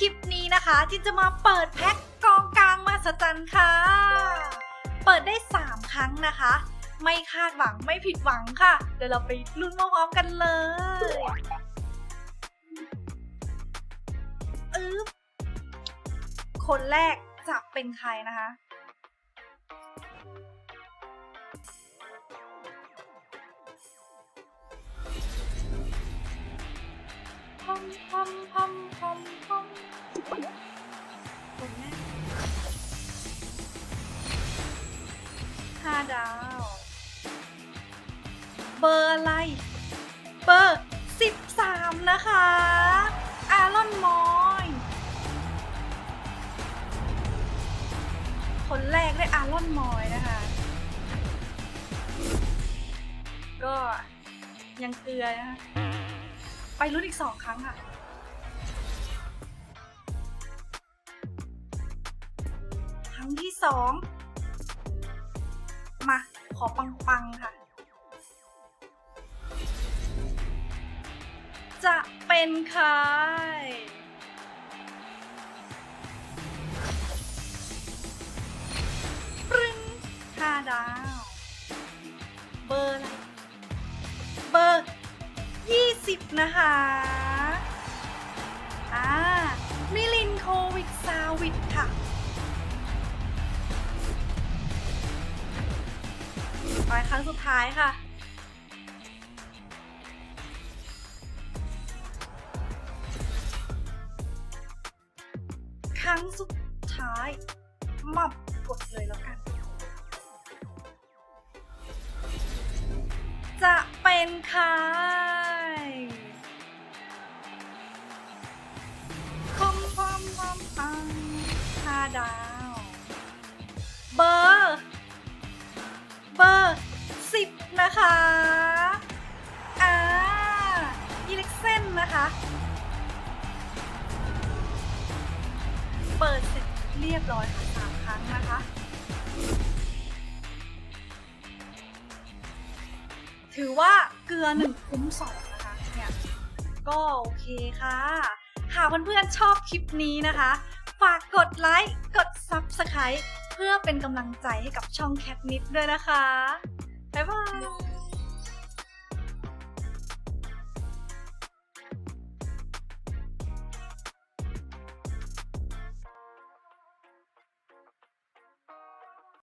คลิปนี้นะคะที่จะมาเปิดแพ็คกองกลางมาสจันค่ะ เปิดได้ 3 ครั้งนะคะ ไม่คาดหวังไม่ผิดหวังค่ะ เดี๋ยวเราไปลุ้นพร้อมๆกันเลยอึ๊บคนแรกจะเป็นใครนะคะ พอมพอมพอมพอมคนแรกห้าดาว เบอร์อะไร เบอร์สิบสามนะคะ อารอนมอย คนแรกได้อารอนมอยนะคะ ก็ยังเกลือนะคะ ไปรุ่นอีกสองครั้งค่ะ สองมา ขอปัง ๆ ค่ะ จะเป็นใครปรึงห้าดาว เบอร์อะไร เบอร์20นะคะอ่ามิลินโควิดซาวิดค่ะ ไปครั้งสุดท้ายค่ะ ครั้งสุดท้ายมับกดเลยแล้วกัน จะเป็นใครคอมคอมคอมปังห้าดา เซนนะเปิดเสร็จเรียบร้อยค่ะสามครั้งนะคะ ถือว่าเกลือหนึ่งคุ้มสองนะคะเนี่ยก็โอเคค่ะหากเพื่อนๆชอบคลิปนี้นะคะ ฝากกดไลค์กด Subscribe เพื่อเป็นกำลังใจให้กับช่องแคทนิดด้วยนะคะ บ๊ายบาย